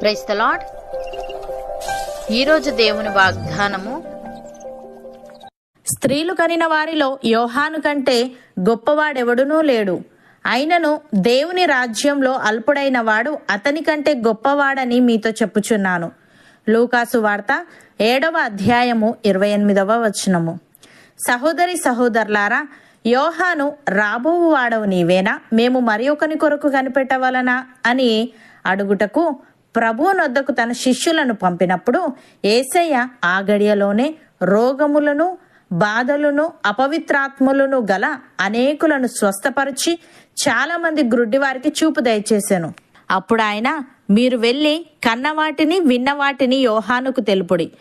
Price the lord ఈరోజు దేవుని వాగ్దానము స్త్రీలు కనిన వారిలో యోహాను కంటే గొప్పవాడెవడునూ లేడు. అయినను దేవుని రాజ్యంలో అల్పుడైన వాడు అతని కంటే గొప్పవాడని మీతో చెప్పుచున్నాను. లూకాసు వార్త ఏడవ అధ్యాయము ఇరవై ఎనిమిదవ వచనము. సహోదరి సహోదరులారా యోహాను రాబోవు వాడవు నీవేనా? మేము మరి ఒకని కొరకు కనిపెట్టవలనా? అని అడుగుటకు ప్రభువునొద్దకు తన శిష్యులను పంపినప్పుడు ఏసయ్య ఆ గడియలోనే రోగములను బాధలను అపవిత్రాత్ములను గల అనేకులను స్వస్థపరిచి చాలామంది గ్రుడ్డివారికి చూపు దయచేశాను. అప్పుడు ఆయన మీరు వెళ్ళి కన్నవాటిని విన్నవాటిని యోహానుకు తెలుపుడి.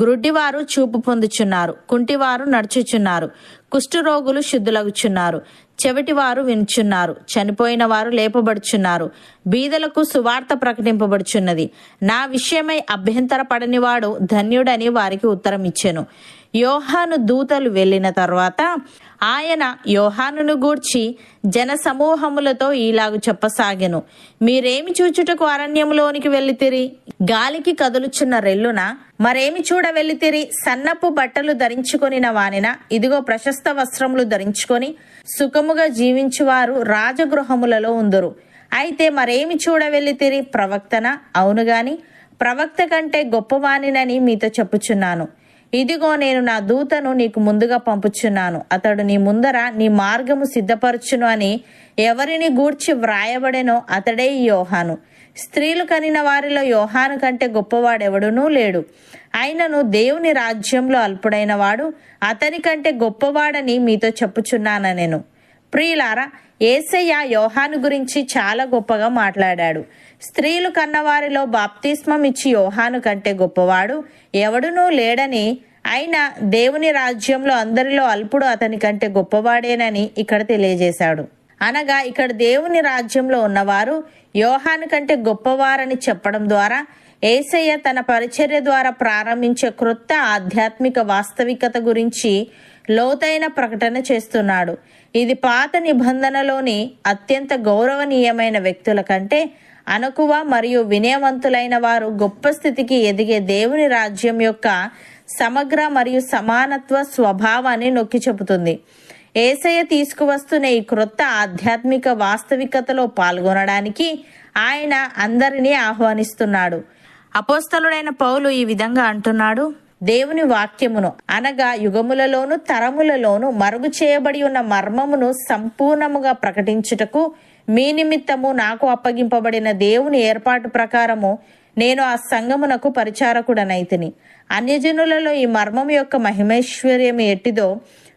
గ్రుడ్డివారు చూపు పొందుచున్నారు కుంటివారు నడుచుచున్నారు కుష్ఠరోగులు శుద్ధులగుచున్నారు. చెవిటివారు వినుచున్నారు. చనిపోయిన వారు లేపబడుచున్నారు. బీదలకు సువార్త ప్రకటింపబడుచున్నది. నా విషయమై అభ్యంతర పడనివాడు ధన్యుడని వారికి ఉత్తరం ఇచ్చెను యోహాను దూతలు వెళ్ళిన తర్వాత ఆయన యోహానును గూర్చి జన సమూహములతో ఈలాగు చెప్పసాగెను. మీరేమి చూచుటకు అరణ్యములోనికి వెళ్ళితిరి? గాలికి కదులుచున్న రెల్లున మరేమి చూడవెళ్ళితిరి సన్నపు బట్టలు ధరించుకొనిన వానిన ఇదిగో ప్రశస్త వస్త్రములు ధరించుకొని సుఖముగా జీవించువారు రాజగృహములలో ఉందరు. అయితే మరేమి చూడవెళ్ళితిరి ప్రవక్తన? అవును గాని ప్రవక్త కంటే గొప్పవానినని మీతో చెప్పుచున్నాను. ఇదిగో నేను నా దూతను నీకు ముందుగా పంపుచున్నాను. అతడు నీ ముందర నీ మార్గము సిద్ధపరచును అని ఎవరిని గూర్చి వ్రాయబడెనో అతడే ఈ యోహాను. స్త్రీలు కనిన వారిలో యోహాను కంటే గొప్పవాడెవడునూ లేడు. అయినను దేవుని రాజ్యంలో అల్పుడైన వాడు అతని కంటే గొప్పవాడని మీతో చెప్పుచున్నాను నేను ప్రియులారా ఏసయ్య యోహాను గురించి చాలా గొప్పగా మాట్లాడాడు. స్త్రీలు కన్నవారిలో బాప్తిస్మం ఇచ్చి యోహాను కంటే గొప్పవాడు ఎవడునూ లేడని అయినా దేవుని రాజ్యంలో అందరిలో అల్పుడు అతని కంటే గొప్పవాడేనని ఇక్కడ తెలియజేశాడు. అనగా ఇక్కడ దేవుని రాజ్యంలో ఉన్నవారు యోహాను కంటే గొప్పవారని చెప్పడం ద్వారా ఏసయ్య తన పరిచర్య ద్వారా ప్రారంభించే క్రొత్త ఆధ్యాత్మిక వాస్తవికత గురించి లోతైన ప్రకటన చేస్తున్నాడు. ఇది పాత నిబంధనలోని అత్యంత గౌరవనీయమైన వ్యక్తుల కంటే అనుకువ మరియు వినయవంతులైన వారు గొప్ప స్థితికి ఎదిగే దేవుని రాజ్యం యొక్క సమగ్ర మరియు సమానత్వ స్వభావాన్ని నొక్కి చెబుతుంది. ఏసయ్య తీసుకువస్తున్న ఈ క్రొత్త ఆధ్యాత్మిక వాస్తవికతలో పాల్గొనడానికి ఆయన అందరినీ ఆహ్వానిస్తున్నాడు. అపోస్తలుడైన పౌలు ఈ విధంగా అంటున్నాడు దేవుని వాక్యమును అనగా యుగములలోను తరములలోను మరుగు చేయబడి ఉన్న మర్మమును సంపూర్ణముగా ప్రకటించుటకు మీ నిమిత్తము నాకు అప్పగింపబడిన దేవుని ఏర్పాటు ప్రకారము నేను ఆ సంగమునకు పరిచారకుడనైతిని. అన్యజనులలో ఈ మర్మం యొక్క మహిమైశ్వర్యం ఎట్టిదో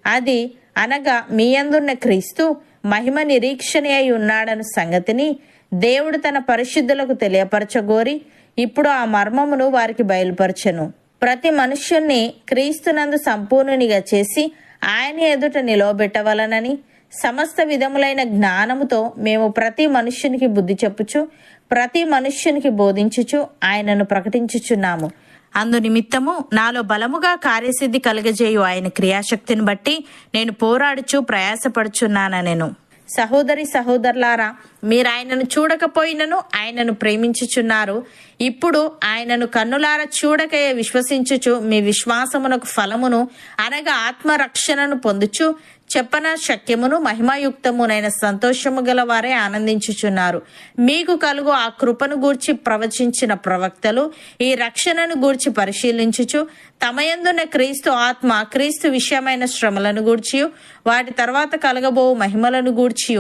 అది అనగా మీ అందున్న క్రీస్తు మహిమ నిరీక్షణ అయి ఉన్నాడన్న సంగతిని దేవుడు తన పరిశుద్ధులకు తెలియపరచగోరి ఇప్పుడు ఆ మర్మమును వారికి బయలుపరచెను. ప్రతి మనుష్యుణ్ణి క్రీస్తునందు సంపూర్ణునిగా చేసి ఆయన ఎదుట నిలవబెట్టవలనని సమస్త విధములైన జ్ఞానముతో మేము ప్రతి మనుష్యునికి బుద్ధి చెప్పుచు ప్రతి మనుష్యునికి బోధించుచు ఆయనను ప్రకటించుచున్నాము. అందు నిమిత్తము నాలో బలముగా కార్యసిద్ధి కలుగజేయు ఆయన క్రియాశక్తిని బట్టి నేను పోరాడుచు ప్రయాసపడుచున్నాన నేను సహోదరి సహోదరులారా మీరు ఆయనను చూడకపోయినను ఆయనను ప్రేమించుచున్నారు. ఇప్పుడు ఆయనను కన్నులార చూడకయే విశ్వసించుచు మీ విశ్వాసమునకు ఫలమును అనగా ఆత్మరక్షణను పొందుచు చెప్పన శక్యమును మహిమాయుక్తమునైన సంతోషము గల వారే ఆనందించుచున్నారు. మీకు కలుగు ఆ కృపను గూర్చి ప్రవచించిన ప్రవక్తలు ఈ రక్షణను గూర్చి పరిశీలించుచు తమయందున్న క్రీస్తు ఆత్మ క్రీస్తు విషయమైన శ్రమలను గూర్చి వాటి తర్వాత కలగబో మహిమలను గూర్చి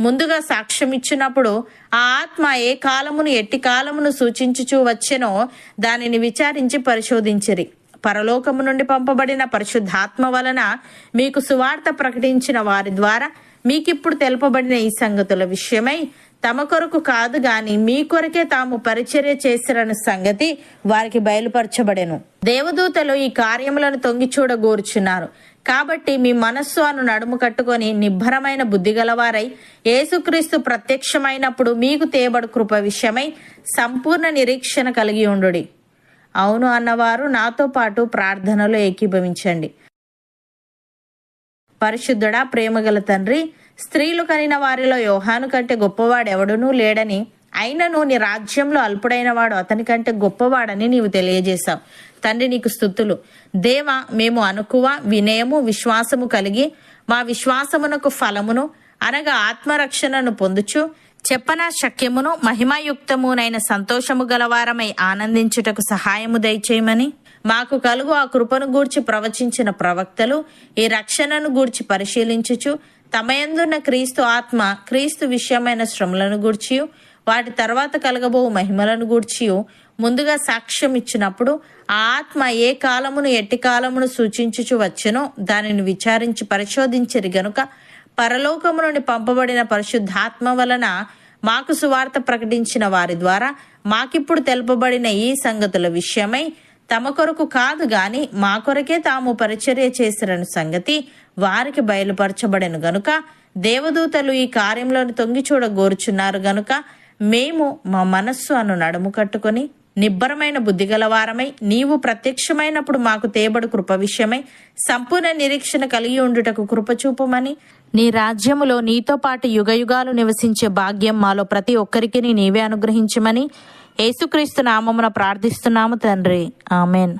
ముందుగా సాక్ష్యం ఇచ్చినప్పుడు ఆ ఆత్మ ఏ కాలమును ఎట్టి కాలమును సూచించుచూ వచ్చెనో దానిని విచారించి పరిశోధించిరి. పరలోకము నుండి పంపబడిన పరిశుద్ధాత్మ వలన మీకు సువార్త ప్రకటించిన వారి ద్వారా మీకిప్పుడు తెలుపబడిన ఈ సంగతుల విషయమై తమ కొరకు కాదు గాని మీ కొరకే తాము పరిచర్య చేసిరన్న సంగతి వారికి బయలుపరచబడెను. దేవదూతలు ఈ కార్యములను తొంగి చూడగోరుచున్నారు. కాబట్టి మీ మనస్సు అను నడుము కట్టుకొని నిబ్బరమైన బుద్ధి గలవారై యేసుక్రీస్తు ప్రత్యక్షమైనప్పుడు మీకు తేబడు కృప విషయమై సంపూర్ణ నిరీక్షణ కలిగి ఉండుడి. అవును అన్నవారు నాతో పాటు ప్రార్థనలో ఏకీభవించండి. పరిశుద్ధుడా ప్రేమగల తండ్రి స్త్రీలు కనిన వారిలో యోహాను కంటే గొప్పవాడెవడునూ లేడని అయినను నీ రాజ్యంలో అల్పుడైన వాడు అతని కంటే గొప్పవాడని నీవు తెలియజేశావు. తండ్రి నీకు స్థుతులు. దేవ మేము అనుకువ వినయము విశ్వాసము కలిగి మా విశ్వాసమునకు ఫలమును అనగా ఆత్మరక్షణను పొందుచు చెప్పన శక్యమును మహిమాయుక్తమునైన సంతోషము గలవారమై ఆనందించుటకు సహాయము దయచేయమని. మాకు కలుగు ఆ కృపను గూర్చి ప్రవచించిన ప్రవక్తలు ఈ రక్షణను గూర్చి పరిశీలించుచు తమయందున్న క్రీస్తు ఆత్మ క్రీస్తు విషయమైన శ్రమలను గూర్చి వాటి తర్వాత కలగబో మహిమలను గూర్చియు ముందుగా సాక్ష్యం ఇచ్చినప్పుడు ఆ ఆత్మ ఏ కాలమును ఎట్టి కాలమును సూచించుచు వచ్చెనో దానిని విచారించి పరిశోధించరు గనుక పరలోకము నుండి పంపబడిన పరిశుద్ధాత్మ వలన మాకు సువార్త ప్రకటించిన వారి ద్వారా మాకిప్పుడు తెలుపబడిన ఈ సంగతుల విషయమై తమ కొరకు కాదు గాని మా కొరకే తాము పరిచర్య చేసిరని సంగతి వారికి బయలుపరచబడెను గనుక దేవదూతలు ఈ కార్యంలోని తొంగి చూడగోరుచున్నారు గనుక మేము మా మనస్సు అను నడుము కట్టుకొని నిబ్బరమైన బుద్ధిగలవారమై నీవు ప్రత్యక్షమైనప్పుడు మాకు తేబడు కృప విషయమై సంపూర్ణ నిరీక్షణ కలిగి ఉండుటకు కృపచూపమని నీ రాజ్యములో నీతో పాటు యుగయుగాలు నివసించే భాగ్యం మాలో ప్రతి ఒక్కరికి నీవే అనుగ్రహించమని. యేసుక్రీస్తు నామమున ప్రార్థిస్తున్నాము తండ్రి. ఆమెన్.